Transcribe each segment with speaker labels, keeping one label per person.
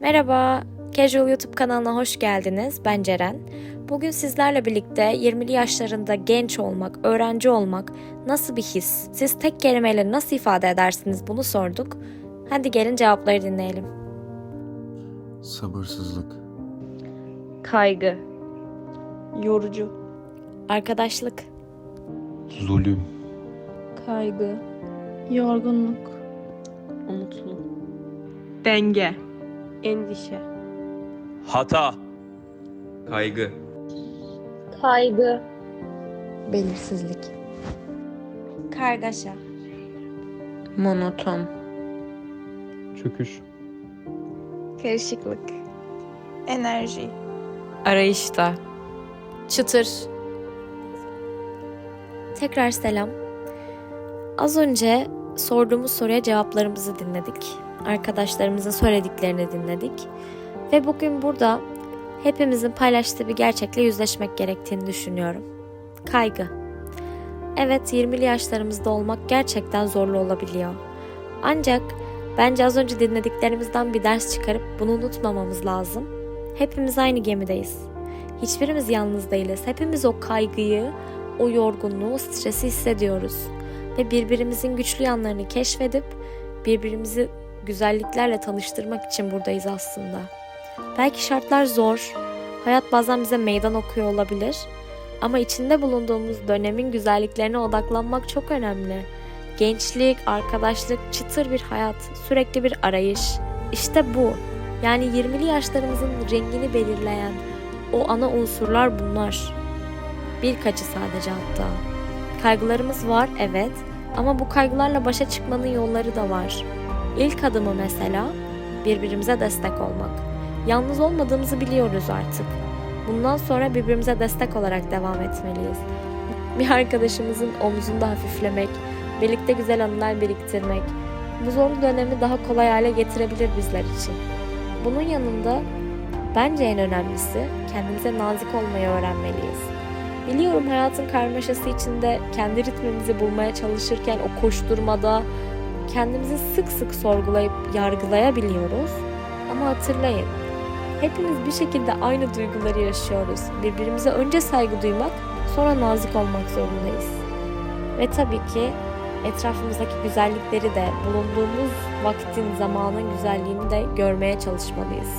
Speaker 1: Merhaba, Casual YouTube kanalına hoş geldiniz. Ben Ceren. Bugün sizlerle birlikte 20'li yaşlarında genç olmak, öğrenci olmak nasıl bir his? Siz tek kelimeyle nasıl ifade edersiniz bunu sorduk. Hadi gelin cevapları dinleyelim.
Speaker 2: Sabırsızlık,
Speaker 3: Kaygı. Yorucu.
Speaker 1: Arkadaşlık,
Speaker 2: zulüm,
Speaker 3: Kaygı.
Speaker 4: Yorgunluk,
Speaker 3: Umutlu. Denge.
Speaker 4: Endişe,
Speaker 5: Hata. Kaygı.
Speaker 4: kaygı,
Speaker 1: belirsizlik, kargaşa,
Speaker 3: Monoton.
Speaker 2: çöküş,
Speaker 4: karışıklık, enerji,
Speaker 3: Arayışta.
Speaker 1: çıtır. Tekrar selam. Az önce sorduğumuz soruya cevaplarımızı dinledik. Arkadaşlarımızın söylediklerini dinledik. Ve bugün burada hepimizin paylaştığı bir gerçekle yüzleşmek gerektiğini düşünüyorum. Kaygı. Evet 20'li yaşlarımızda olmak gerçekten zorlu olabiliyor. Ancak bence az önce dinlediklerimizden bir ders çıkarıp bunu unutmamamız lazım. Hepimiz aynı gemideyiz. Hiçbirimiz yalnız değiliz. Hepimiz o kaygıyı, o yorgunluğu, o stresi hissediyoruz. Ve birbirimizin güçlü yanlarını keşfedip birbirimizi güzelliklerle tanıştırmak için buradayız aslında. Belki şartlar zor, hayat bazen bize meydan okuyor olabilir. Ama içinde bulunduğumuz dönemin güzelliklerine odaklanmak çok önemli. Gençlik, arkadaşlık, çıtır bir hayat, sürekli bir arayış. İşte bu. Yani 20'li yaşlarımızın rengini belirleyen o ana unsurlar bunlar. Birkaçı sadece hatta. Kaygılarımız var evet ama bu kaygılarla başa çıkmanın yolları da var. İlk adımı mesela birbirimize destek olmak. Yalnız olmadığımızı biliyoruz artık. Bundan sonra birbirimize destek olarak devam etmeliyiz. Bir arkadaşımızın omzunda hafiflemek, birlikte güzel anılar biriktirmek, bu zorlu dönemi daha kolay hale getirebilir bizler için. Bunun yanında bence en önemlisi kendimize nazik olmayı öğrenmeliyiz. Biliyorum hayatın karmaşası içinde kendi ritmimizi bulmaya çalışırken o koşturmada kendimizi sık sık sorgulayıp yargılayabiliyoruz. Ama hatırlayın, hepimiz bir şekilde aynı duyguları yaşıyoruz. Birbirimize önce saygı duymak, sonra nazik olmak zorundayız. Ve tabii ki etrafımızdaki güzellikleri de bulunduğumuz vaktin, zamanın güzelliğini de görmeye çalışmalıyız.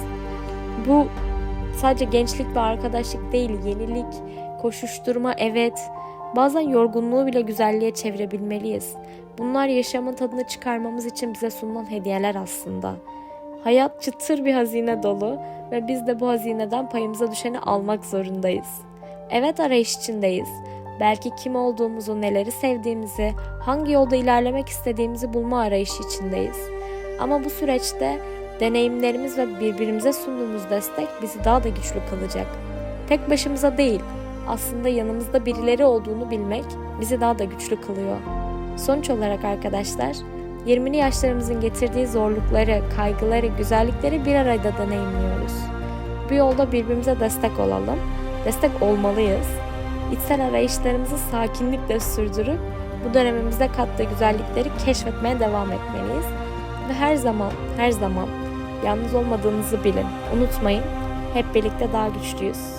Speaker 1: Bu sadece gençlik ve arkadaşlık değil, yenilik, koşuşturma evet. Bazen yorgunluğu bile güzelliğe çevirebilmeliyiz. Bunlar yaşamın tadını çıkarmamız için bize sunulan hediyeler aslında. Hayat çıtır bir hazine dolu ve biz de bu hazineden payımıza düşeni almak zorundayız. Evet arayış içindeyiz. Belki kim olduğumuzu, neleri sevdiğimizi, hangi yolda ilerlemek istediğimizi bulma arayışı içindeyiz. Ama bu süreçte deneyimlerimiz ve birbirimize sunduğumuz destek bizi daha da güçlü kılacak. Tek başımıza değil, aslında yanımızda birileri olduğunu bilmek bizi daha da güçlü kılıyor. Sonuç olarak arkadaşlar, 20'li yaşlarımızın getirdiği zorlukları, kaygıları, güzellikleri bir arada deneyimliyoruz. Bu yolda birbirimize destek olalım, destek olmalıyız. İçsel arayışlarımızı sakinlikle sürdürüp bu dönemimizde kattığı güzellikleri keşfetmeye devam etmeliyiz. Ve her zaman, her zaman yalnız olmadığınızı bilin. Unutmayın, hep birlikte daha güçlüyüz.